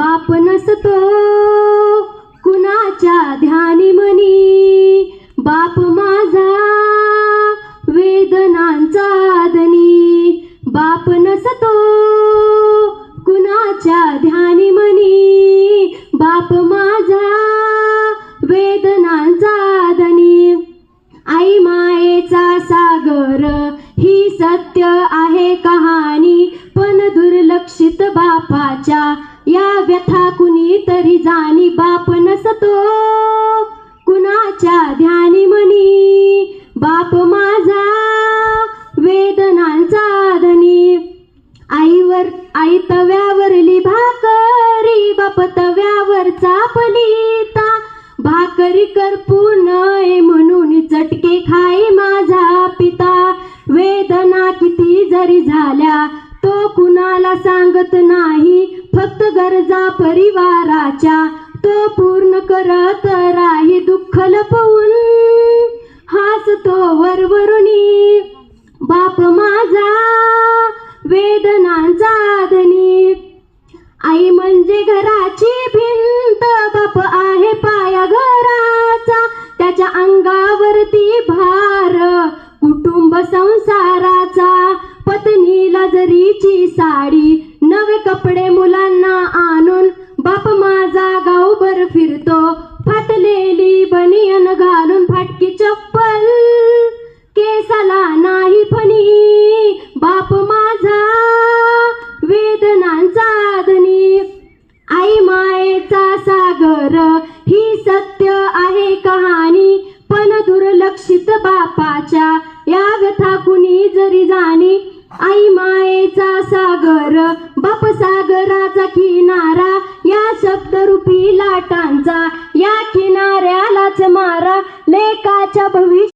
बाप नसतो कुणाच्या ध्यानी मनी बाप माझा वेदनांचा धनी बाप नसतो कुणाच्या ध्यानी मनी बाप माझा वेदनांचा धनी आई मायेचा सागर ही सत्य आहे कहाणी. पण दुर्लक्षित बापाच्या या कुणी तरी जाणी बाप नसतो. कुणाच्या ध्यानी मनी बाप माझा वेदनांचा धनी. आईवर आई तव्यावरली भाकरी बाप तव्यावरचा चापलीता भाकरी करपू नये म्हणून चटके खाई माझा पिता. वेदना किती जरी झाल्या तो कुणाला सांगत नाही. फक्त गरजा परिवाराच्या तो पूर्ण करत राही दुःख लपवून. हासतो वरवरुणी बाप माझा वेदनांचा धनी आई म्हणजे घराची भिंत बाप आहे पाया घराचा त्याच्या अंगावरती भार. कुटुंब संसाराचा पत्नीला जरीची साडी नवे कपडे गावभर फिरतो फाटलेली बनियन घालून फाटकी चप्पल. केसाला नाही फणी बाप माझा वेदनांचा धनी आई मायेचा सागर ही सत्य आहे कहाणी. पण दुर्लक्षित बापाच्या या व्यथा कुणी जरी जाणी. आई मायेचा सागर बाप सागरा शब्दरूपी लाटांचा